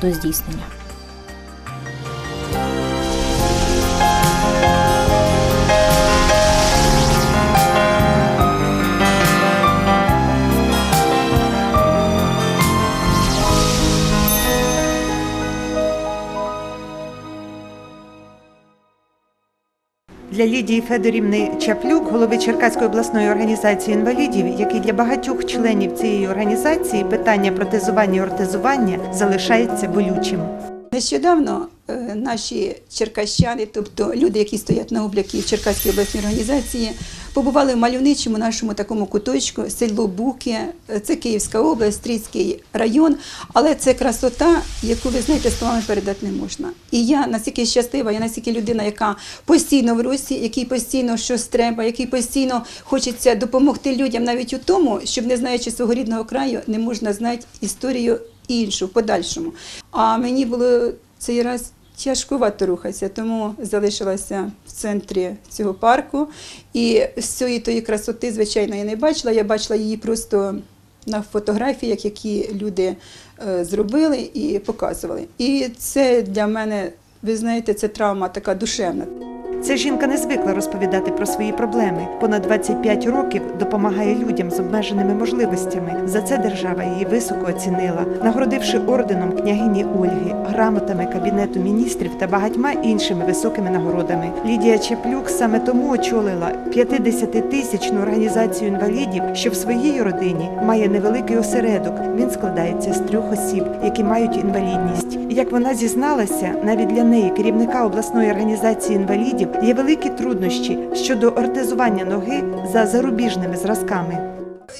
до здійснення. Для Лідії Федорівни Чаплюк, голови Черкаської обласної організації інвалідів, як і для багатьох членів цієї організації, питання протезування і ортезування залишається болючим. Нещодавно е, наші черкащани, тобто люди, які стоять на обліку в Черкаській обласній організації, побували в мальовничому нашому такому куточку, село Буки, це Київська область, Стрійський район, але це красота, яку ви знаєте, словами передати не можна. І я настільки щаслива, я настільки людина, яка постійно в русі, який постійно щось треба, який постійно хочеться допомогти людям навіть у тому, щоб не знаючи свого рідного краю, не можна знати історію іншу в подальшому. А мені було цей раз тяжкувато рухатися, тому залишилася в центрі цього парку. І з тої красоти, звичайно, я не бачила. Я бачила її просто на фотографіях, які люди е, зробили і показували. І це для мене, ви знаєте, це травма така душевна. Ця жінка не звикла розповідати про свої проблеми. Понад 25 років допомагає людям з обмеженими можливостями. За це держава її високо оцінила, нагородивши орденом княгині Ольги, грамотами кабінету міністрів та багатьма іншими високими нагородами. Лідія Чеплюк саме тому очолила 50-тисячну організацію інвалідів, що в своїй родині має невеликий осередок. Він складається з трьох осіб, які мають інвалідність. Як вона зізналася, навіть для неї, керівника обласної організації інвалідів, є великі труднощі щодо ортезування ноги за зарубіжними зразками.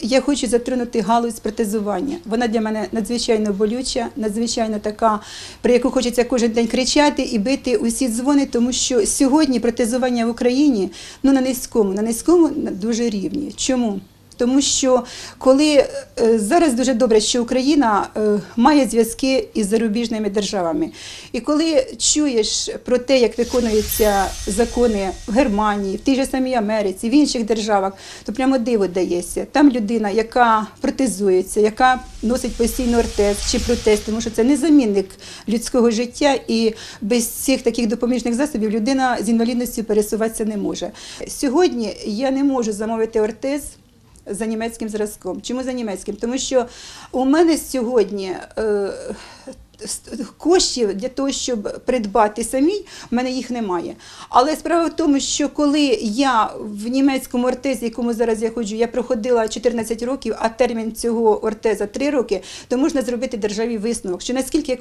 Я хочу затронути галузь протезування. Вона для мене надзвичайно болюча, надзвичайно така, про яку хочеться кожен день кричати і бити усі дзвони, тому що сьогодні протезування в Україні ну на низькому, на низькому дуже рівні. Чому? Тому що коли е, зараз дуже добре, що Україна е, має зв'язки із зарубіжними державами, і коли чуєш про те, як виконуються закони в Германії, в тій же самій Америці, в інших державах, то прямо диво дається. Там людина, яка протезується, яка носить постійно ортез чи протез, тому що це не замінник людського життя, і без цих таких допоміжних засобів людина з інвалідністю пересуватися не може. Сьогодні я не можу замовити ортез за німецьким зразком. Чому за німецьким? Тому що у мене сьогодні. Е, Коштів для того, щоб придбати самій, в мене їх немає. Але справа в тому, що коли я в німецькому ортезі, якому зараз я ходжу, я проходила 14 років, а термін цього ортеза 3 роки, то можна зробити державі висновок, що наскільки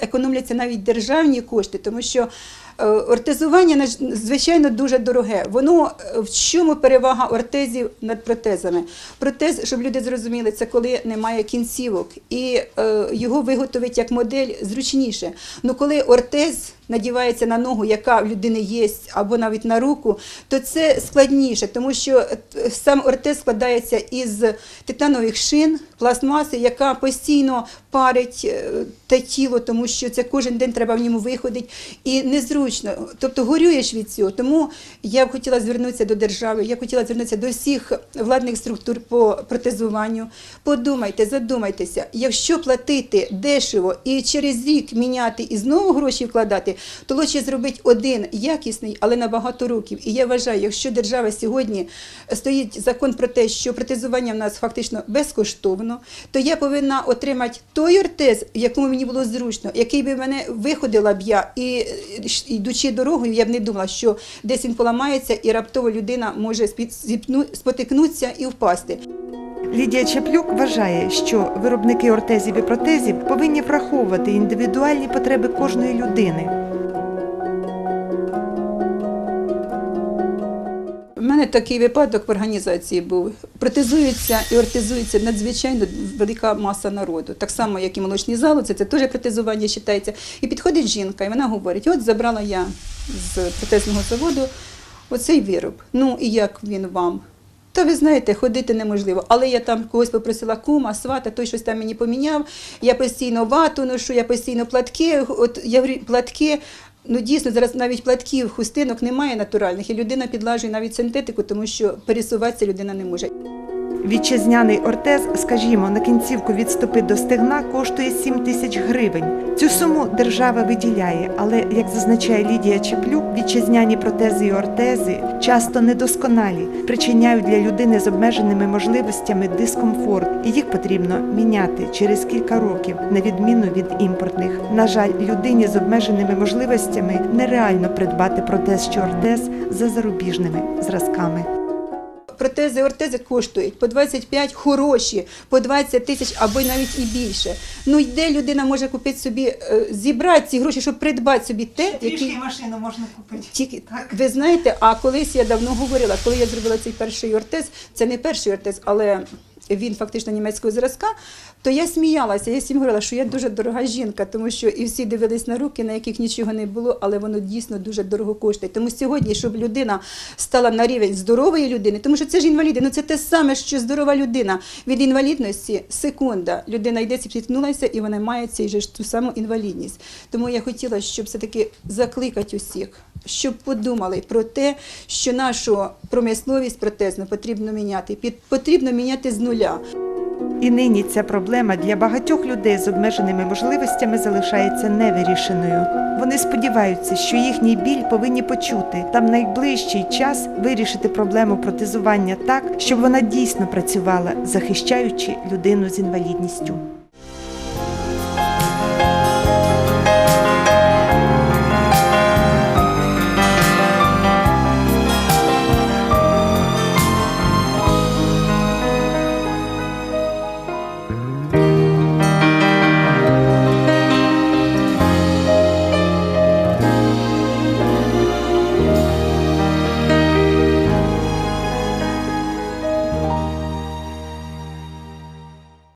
економляться, навіть державні кошти, тому що ортезування звичайно дуже дороге. Воно е, в чому перевага ортезів над протезами? Протез, щоб люди зрозуміли, це коли немає кінцівок, і е, його виготовить як модель зручніше. Ну коли ортез надівається на ногу, яка в людини є, або навіть на руку, то це складніше, тому що е, сам ортез складається із титанових шин, пластмаси, яка постійно парить е, те тіло, тому що це кожен день треба в ньому виходити. І незручно. Тобто горюєш від цього. Тому я б хотіла звернутися до держави, я б хотіла звернутися до всіх владних структур по протезуванню. Подумайте, задумайтеся, якщо платити дешево і через рік міняти і знову гроші вкладати, то лучше зробити один якісний, але на багато років. І я вважаю, якщо держава сьогодні стоїть закон про те, що протезування в нас фактично безкоштовно, то я повинна отримати той ортез, в якому мені було зручно, який би мене виходила б я, і йдучи дорогою, я б не думала, що десь він поламається, і раптово людина може спотикнутися і впасти. Лідія Чаплюк вважає, що виробники ортезів і протезів повинні враховувати індивідуальні потреби кожної людини. Мене такий випадок в організації був. Протезується і ортезується надзвичайно велика маса народу. Так само, як і молочні залози, це теж протезування вважається. І підходить жінка, і вона говорить: от забрала я з протезного заводу оцей вироб. Ну і як він вам? Та ви знаєте, ходити неможливо. Але я там когось попросила кума, свата, той щось там мені поміняв. Я постійно вату ношу, я постійно платки. От я платки. Ну дійсно зараз навіть платків, хустинок немає натуральних, і людина підлажує навіть синтетику, тому що пересуватися людина не може. Вітчизняний ортез, скажімо, на кінцівку від стопи до стегна коштує 7 тисяч гривень. Цю суму держава виділяє, але як зазначає Лідія Чеплюк, вітчизняні протези і ортези часто недосконалі, причиняють для людини з обмеженими можливостями дискомфорт, і їх потрібно міняти через кілька років, на відміну від імпортних. На жаль, людині з обмеженими можливостями нереально придбати протез чи ортез за зарубіжними зразками. Протези ортези коштують по 25 хороші, по 20 тисяч або навіть і більше. Ну і де людина може купити собі, е, зібрати ці гроші, щоб придбати собі те, які машину можна купити. Тільки так. ви знаєте, а колись я давно говорила, коли я зробила цей перший ортез, це не перший ортез, але він фактично німецького зразка, то я сміялася. Я всім говорила, що я дуже дорога жінка, тому що і всі дивились на руки, на яких нічого не було, але воно дійсно дуже дорого коштує. Тому сьогодні, щоб людина стала на рівень здорової людини, тому що це ж інваліди, ну це те саме, що здорова людина. Від інвалідності секунда. Людина йде, зіткнулася, і вона має цей же ту саму інвалідність. Тому я хотіла, щоб все-таки закликати усіх, щоб подумали про те, що нашу промисловість протезну потрібно міняти. Потрібно міняти з нуля. І нині ця проблема для багатьох людей з обмеженими можливостями залишається невирішеною. Вони сподіваються, що їхній біль повинні почути та в найближчий час вирішити проблему протезування так, щоб вона дійсно працювала, захищаючи людину з інвалідністю.